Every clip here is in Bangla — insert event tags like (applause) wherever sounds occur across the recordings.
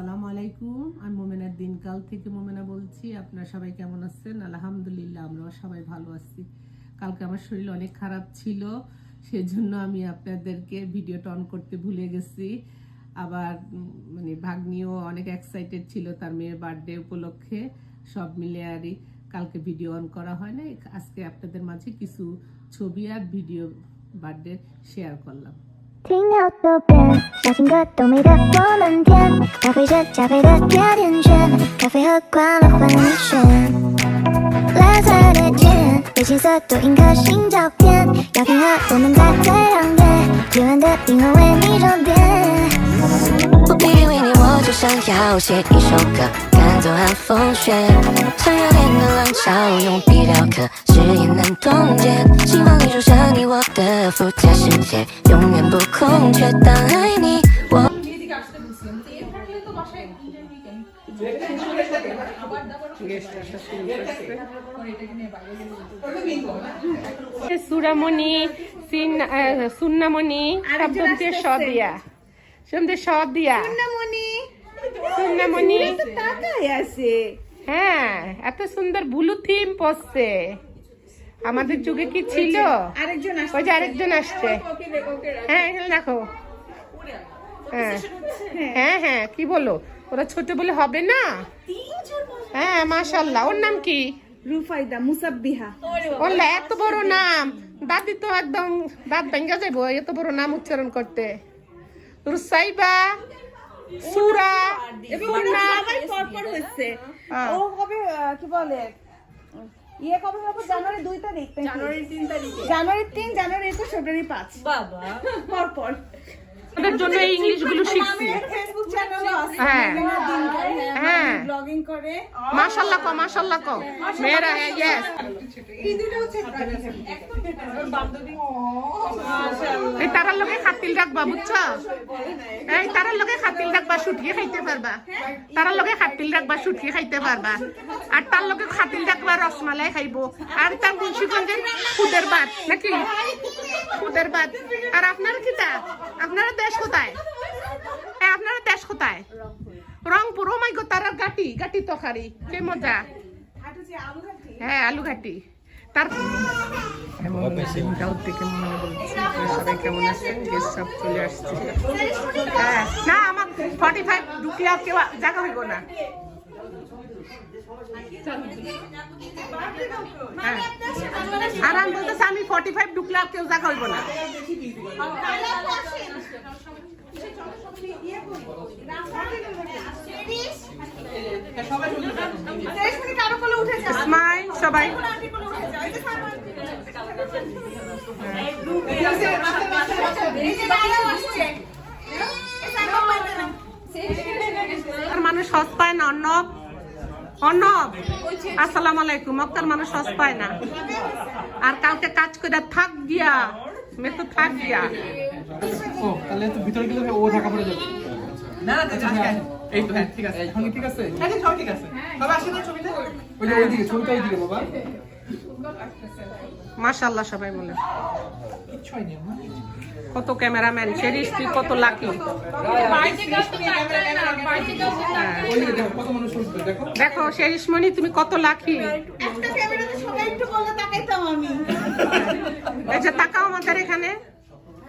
আসসালামু আলাইকুম। আমি মোমেনার দিনকাল থেকে মোমেনা বলছি, আপনারা সবাই কেমন আছেন? আলহামদুলিল্লাহ, আমরাও সবাই ভালো আছি। কালকে আমার শরীর অনেক খারাপ ছিল, সেজন্য আমি আপনাদেরকে ভিডিওটা অন করতে ভুলে গেছি। আবার মানে ভাগ্নিও অনেক এক্সাইটেড ছিল তার মেয়ের বার্থডে উপলক্ষে, সব মিলে আরই কালকে ভিডিও অন করা হয় না আজকে আপনাদের মাঝে কিছু ছবি আর ভিডিও বার্থডে শেয়ার করলাম। 听到左边，小情歌都美得我们甜，搭配着加倍的甜甜圈，咖啡喝惯了换你选。蓝色的键，流行色多印颗星照片，要拼合都能在最亮眼，夜晚的银河为你装点。不必为你，我就想要写一首歌，赶走寒风雪。像热恋的浪潮，用笔雕刻，誓言难冻结。希望你住上你我的附加世界，永远不空缺。当爱你，我。 সুরামণি সিন- আহ, সুন্নামণি শব্দ দিতে স দিয়া শব্দে স দিয়া সুন্নামণি হ্যাঁ এত সুন্দর ব্লু থিম পড়ছে আমাদের যুগে কি ছিল? ওই যে আরেকজন আসছে। হ্যাঁ এখানে দেখো। হ্যাঁ। হ্যাঁ হ্যাঁ কি বলো? ওরা ছোট বলে হবে না? হ্যাঁ মাশাল্লাহ ওর নাম কি? রুফাইদা মুসাব্বিহা। বললে এত বড় নাম। দাদি তো একদম দাঁত ভেঙ্গা যাব এত বড় নাম উচ্চারণ করতে। রুসাইবা সুরা পরপর হচ্ছে হ্যাঁ। ও হবে কি বলে? ইয়ে কবে হবে? জানুয়ারি দুই তারিখ জানুয়ারি তিন তারিখে। জানুয়ারি তিন জানুয়ারি একুশ ফেব্রুয়ারি পাঁচ। বাবা। পরপর। ওদের জন্য এই ইংলিশগুলো শিখছি। ফেসবুক চ্যানেলও আছে। হ্যাঁ। হ্যাঁ। ব্লগিং করে। কো কো। মেয়েরা ইয়েস এই তারার লগে খাতিল রাখবা, বুঝছ? এই, তারার লগে খাতিল রাখবা শুটকি খাইতে পারবা। তারার লগে খাতিল রাখবা শুটকি খাইতে পারবা। আর তার লগে খাতিল রাখবা, রসমালাই খাইবো। আর তার মুন্সিগঞ্জের খুদের ভাত, নাকি? খুদের ভাত। আর আপনার কিটা? আপনারা দেশ কোথায়? হ্যাঁ আপনারা দেশ কোথায়? রংপুর। ও মাই গো, তারার গাটি গাটি তরকারি। কে মজা? হ্যাঁ আলু ঘাটি তার এবং থেকে মনে বলছি সবাই কেমন আছেন সব চলে আসছে। হ্যাঁ না আমার ফর্টি ফাইভ ঢুকলে আর কেউ জায়গা হইব না। হ্যাঁ আর আমি বলতেছি আমি ফর্টি ফাইভ ঢুকলে আর কেউ জায়গা হইব না। স্মাইল সবাই এই যে দাঁড়াও আসছে আর মানুষ সস পায় না অর্ণব। অর্ণব আসসালাম আলাইকুম। মক্কার মানুষ সস পায় না। আর কালকে কাজ করে থাক গিয়া মে তো থাক গিয়া। ও তাহলে তো ভিতরে গেলে ও ঢাকা পড়ে যাবে। না না এই তো হ্যাঁ ঠিক আছে। এখন ঠিক আছে? সব ঠিক আছে। বাবা আসেন না ওই যে ওইদিকে ছবিটা এইদিকে বাবা। মাশাল্লাহ সবাই বলে। কত ক্যামেরাম্যান সেরিস তুই কত লাকি? দেখো দেখো শেরিসমণি তুমি কত লাকি? যে তাকাও আমাদের এখানে।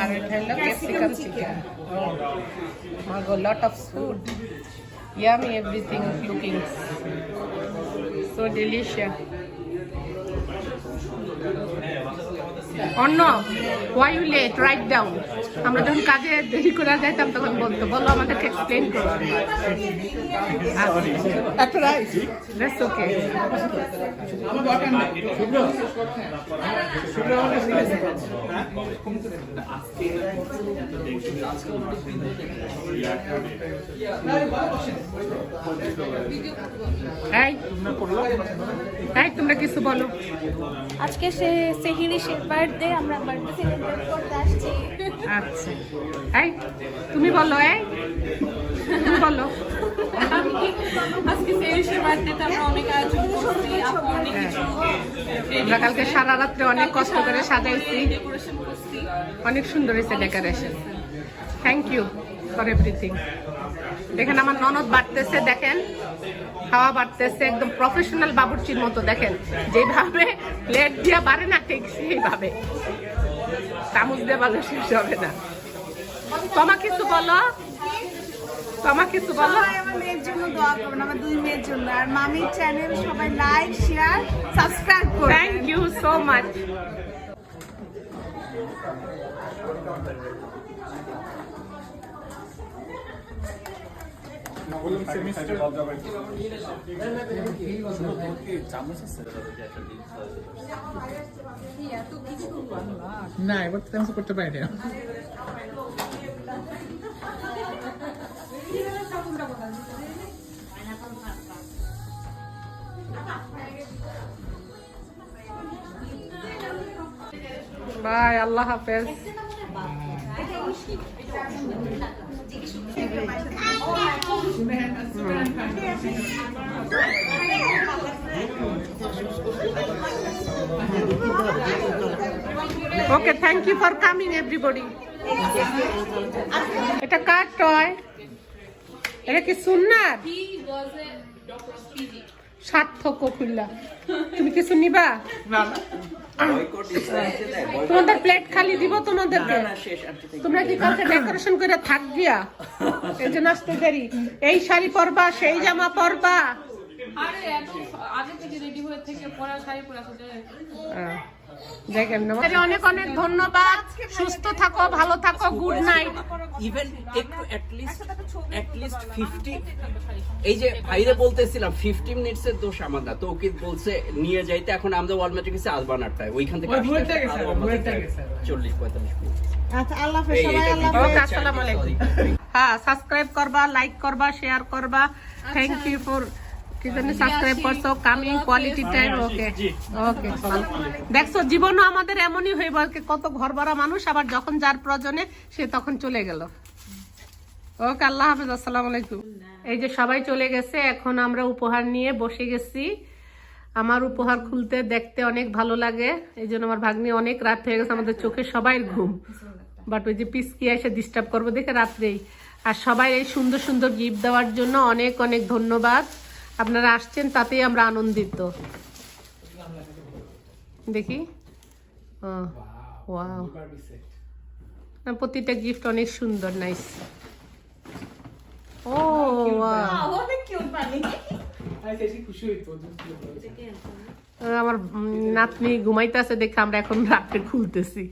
আর এটা হলো ক্যাপসিকাম চিকেন মাগো lot of food yummy everything looking so delicious অন্য ওয়াই ইউ লেট রাইট ডাউন আমরা যখন কাজে দেরি করে যাইতাম তখন বলতো বলো আমাদেরকে এক্সপ্লেন করো। দ্যাটস ওকে এই তোমরা কিছু বলো। আজকে সে সেহিরি শেখ বার্থডে আমরা বার্থডে সেলিব্রেট করতে আসছি। আচ্ছা। এই তুমি বলো এই। তুমি বলো। আজকে বার্থডেতে আমরা অনেক আয়োজন করছি আপু অনেক কিছু। আমরা কালকে সারা রাত্রে অনেক কষ্ট করে সাজাইছি। অনেক সুন্দর হয়েছে decoration thank you for everything দেখেন আমার ননদ বাড়তেছে দেখেন। খাওয়া বাড়তেছে একদম প্রফেশনাল বাবুর্চির মতো দেখেন। যেভাবে প্লেট দিয়ে বাড়ে না ঠিক সেইভাবে। চামচ দিয়ে ভালো শেষ হবে না। তোমা কিছু বলো? তোমা কিছু বলো? আমার মেয়ের জন্য দোয়া করবেন আমার দুই মেয়ের জন্য। আর মামির চ্যানেল সবাই লাইক শেয়ার সাবস্ক্রাইব করবেন। থ্যাংক ইউ সো মাচ না এবার তো তেমন করতে পারি না বাই আল্লাহ হাফেজ। Okay thank you for coming everybody এটা কার টয় এটা কি সুন্নার? সার্থক খুললা তুমি কিছু নিবা? না তোমাদের প্লেট খালি দিব তোমাদেরকে। তোমরা কি কালকে ডেকোরেশন করে থাক গিয়া? এই জন্য আসতে দেরি। এই শাড়ি পরবা সেই জামা পরবা। অনেক অনেক ধন্যবাদ। সুস্থ থাকো ভালো থাকো গুড নাইট ইভেন একটু at least at least fifty এই যে ভাইরে বলতেছিলাম ফিফটি মিনিটস এর দোষ আমার না তো বলছে নিয়ে যাইতে এখন আমাদের ওয়াল ম্যাটে গেছে আলবান আটটায় ওইখান থেকে। চল্লিশ পঁয়তাল্লিশ মিনিট আচ্ছা আল্লাহ আসসালামু আলাইকুম হ্যাঁ সাবস্ক্রাইব করবা লাইক করবা শেয়ার করবা। থ্যাংক ইউ ফর কি জানি সাবস্ক্রাইব করছ? Coming quality time okay okay দেখছ জীবনও আমাদের এমনই হইব কত ঘর ভরা মানুষ আবার যখন যার প্রয়োজনে সে তখন চলে গেল। ওকে আল্লাহ হাফেজ আসসালামু আলাইকুম। এই যে সবাই চলে গেছে এখন আমরা উপহার নিয়ে বসে গেছি। আমার উপহার খুলতে দেখতে অনেক ভালো লাগে এই জন্য আমার ভাগ্নি অনেক রাত হয়ে গেছে আমাদের চোখে সবাই ঘুম। বাট ওই যে পিসকি এসে ডিস্টার্ব করব দেখে রাত্রেই। আর সবাই এই সুন্দর সুন্দর গিফট দেওয়ার জন্য অনেক অনেক ধন্যবাদ। আপনারা আসছেন তাতেই আমরা আনন্দিত। দেখি। ওয়াও প্রতিটা গিফট অনেক সুন্দর নাইস ও আমার নাতনি ঘুমাইতেছে দেখে আমরা এখন রাত্রে খুলতেছি।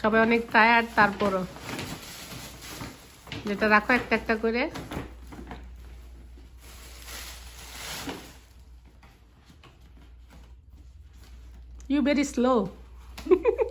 সবাই অনেক টায়ার্ড তারপরও। যেটা রাখো একটা একটা করে। You very slow. (laughs)